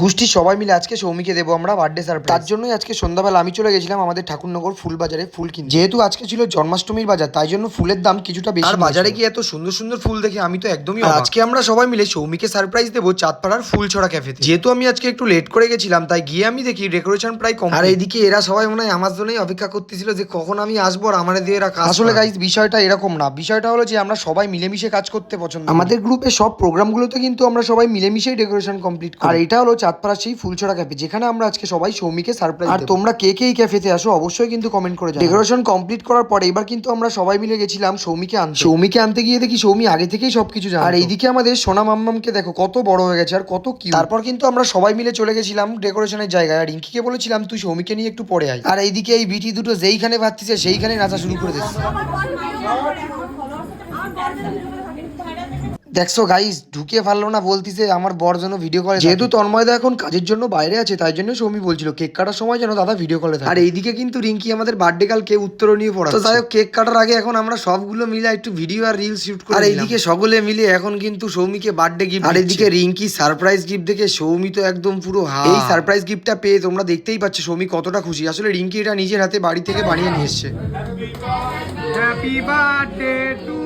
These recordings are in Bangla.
গোষ্ঠীর সবাই মিলে আজকে সৌমিকে দেবো আমরা বার্থডে সারপ্রাইজ তার জন্যই আজকে সন্ধ্যাবেলা আমি চলে গেছিলাম আমাদের ঠাকুরনগর ফুল বাজারে ফুল কিনতে। যেহেতু আজকে ছিল জন্মাষ্টমীর বাজার তাই জন্য ফুলের দাম কিছুটা বেশি আর বাজারে গিয়ে এত সুন্দর সুন্দর ফুল দেখে আমি তো একদমই। আজকে আমরা সবাই মিলে সৌমিকে সারপ্রাইজ দেবো চাঁদপাড়ার ফুল ছড়া ক্যাফেতে যেহেতু আমি আজকে একটু লেট করে গেছিলাম তাই গিয়ে আমি দেখি ডেকোরেশন প্রায় কম আর এইদিকে এরা সবাই মনে হয় আমার জন্যই অপেক্ষা করতেছিল যে কখন আমি আসব আর আমার দিয়ে এরা আসলে গাইজ বিষয়টা এরকম না। বিষয়টা হলো যে আমরা সবাই মিলেমিশে কাজ করতে পছন্দ আমাদের গ্রুপে সব প্রোগ্রামগুলোতে কিন্তু আমরা সবাই মিলেমিশেই ডেকোরেশন কমপ্লিট করি। আর এটা হলো চাঁদপাড়া সেই ফুলছড়া ক্যাফে যেখানে আমরা আজকে সবাই সৌমিকে সারপ্রাইজ আর তোমরা কে কে এই ক্যাফেতে আসো অবশ্যই কিন্তু কমেন্ট করে ডেকোরেশন কমপ্লিট করার পরে এবার কিন্তু আমরা সবাই মিলে গেছিলাম সৌমিকে আনতে। সৌমিকে আনতে গিয়ে দেখি সৌমি আগে থেকেই সবকিছু জানে আর এইদিকে আমাদের সোনা মাম্মামকে দেখো কত বড় হয়ে গেছে আর কত কি তারপর কিন্তু আমরা সবাই মিলে চলে গেছিলাম ডেকোরেশনের জায়গায়। আর রিঙ্কিকে বলেছিলাম তুই সৌমিকে নিয়ে একটু পরে আয়। আর এইদিকে এই বিটি দুটো যেইখানে ভাবতেছে সেইখানে নাচা শুরু করে দিচ্ছে। দেখছ গাইস ঢুকে পারল না বলতিছে আমার বর জন্য ভিডিও কলে যেহেতু তন্ময়দা এখন কাজের জন্য বাইরে আছে তাই জন্য সৌমি বলছিল কেক কাটার সময় যেন দাদা ভিডিও কলে থাকে। আর এইদিকে কিন্তু রিঙ্কি আমাদের বার্থডে কালকে উত্তর নিয়ে পড়া তো যাই হোক কেক কাটার আগে এখন আমরা সবগুলো মিলে একটু ভিডিও আর রিল শুট করি আর এইদিকে সকলে মিলে এখন কিন্তু সৌমিকে বার্থডে গিফট আর এইদিকে রিঙ্কি সারপ্রাইজ গিফট দেখে সৌমি তো একদম পুরো হা। এই সারপ্রাইজ গিফটটা পেয়ে তোমরা দেখতেই পাচ্ছ সৌমি কতটা খুশি। আসলে রিঙ্কি এটা নিজের হাতে বাড়ি থেকে বানিয়ে নিয়ে এসছে। Happy birthday to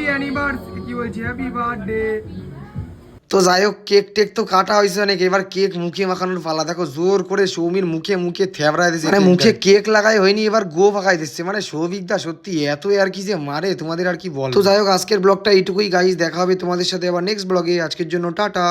you. Anniversary কি বলছি? হ্যাপি বার্থডে তো যাই হোক কেক টেক তো কাটা হয়েছে অনেক। এবার কেক মুখে মাখানোর পালা। দেখো জোর করে সৌমির মুখে মুখে থেবড়ায় দিচ্ছে মানে মুখে কেক লাগাই হয়নি এবার গো ফাঁকাই দিচ্ছে। মানে সৌভিক দা সত্যি এত আর কি যে মারে তোমাদের আর কি বল? তো যাই হোক আজকের ব্লগটা এইটুকুই গাইজ দেখা হবে তোমাদের সাথে আবার নেক্সট ব্লগে। আজকের জন্য টাটা।